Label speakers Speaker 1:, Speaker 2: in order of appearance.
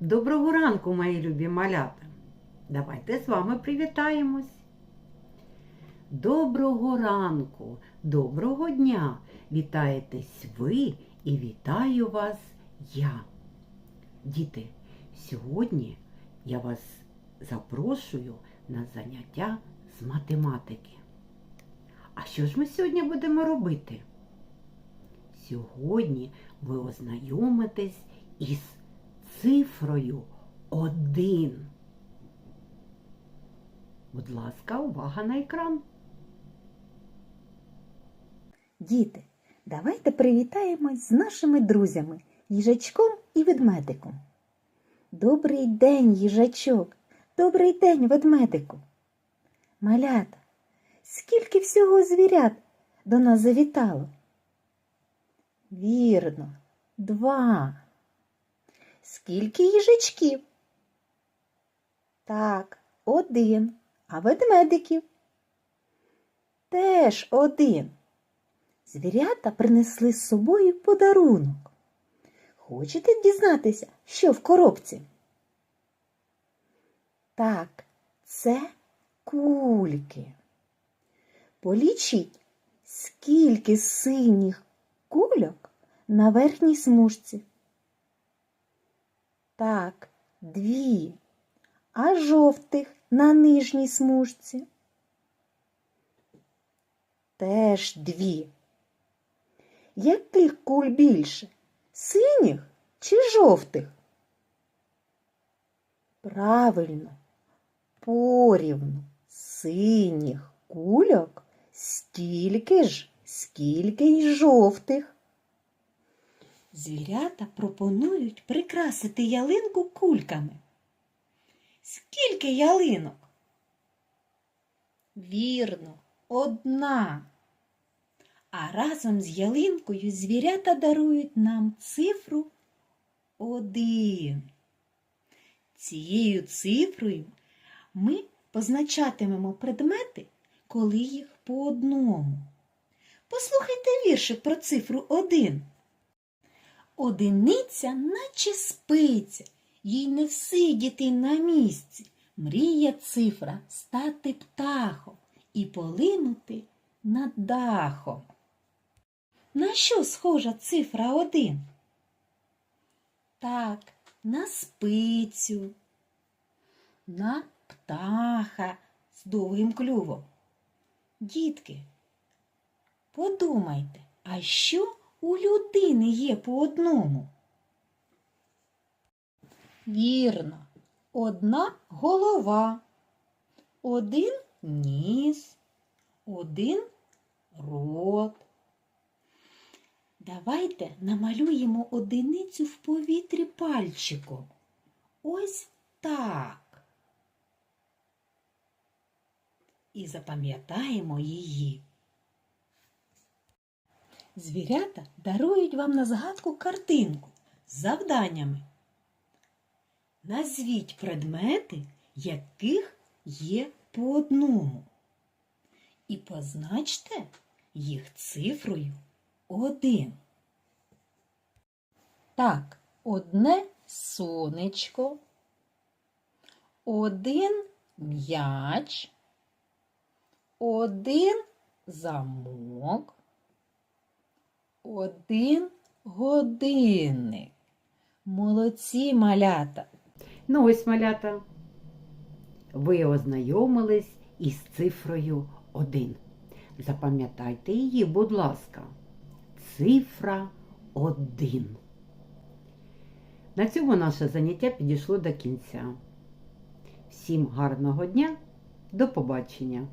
Speaker 1: Доброго ранку, мої любі малята. Давайте з вами привітаємось. Доброго ранку, доброго дня! Вітаєтесь ви і вітаю вас я. Діти, сьогодні я вас запрошую на заняття з математики. А що ж ми сьогодні будемо робити? Сьогодні ви ознайомитесь із цифрою 1. Будь ласка, увага на екран.
Speaker 2: Діти, давайте привітаємось з нашими друзями, їжачком і ведмедиком. Добрий день, їжачок, добрий день, ведмедику. Малята, скільки всього звірят до нас завітало? Вірно, два. Скільки їжачків? Так, один. А ведмедиків? Теж один. Звірята принесли з собою подарунок. Хочете дізнатися, що в коробці? Так, це кульки. Полічіть, скільки синіх кульок на верхній смужці. Так, дві, а жовтих на нижній смужці. Теж дві. Яких куль більше? Синіх чи жовтих? Правильно, порівну синіх кульок стільки ж, скільки й жовтих. Звірята пропонують прикрасити ялинку кульками. Скільки ялинок? Вірно, одна. А разом з ялинкою звірята дарують нам цифру один. Цією цифрою ми позначатимемо предмети, коли їх по одному. Послухайте віршик про цифру один. Одиниця, наче спиця, їй не всидіти на місці. Мріє цифра стати птахом і полинути над дахом. На що схожа цифра один? Так, на спицю, на птаха з довгим клювом. Дітки, подумайте, а що у людини є по одному? Вірно, одна голова, один ніс, один рот. Давайте намалюємо одиницю в повітрі пальчиком. Ось так. І запам'ятаємо її. Звірята дарують вам на згадку картинку з завданнями. Назвіть предмети, яких є по одному. І позначте їх цифрою один. Так, одне сонечко, один м'яч, один замок, один годинник. Молодці малята.
Speaker 1: Ну ось, малята, ви ознайомились із цифрою 1. Запам'ятайте її, будь ласка. Цифра 1. На цьому наше заняття підійшло до кінця. Всім гарного дня, до побачення!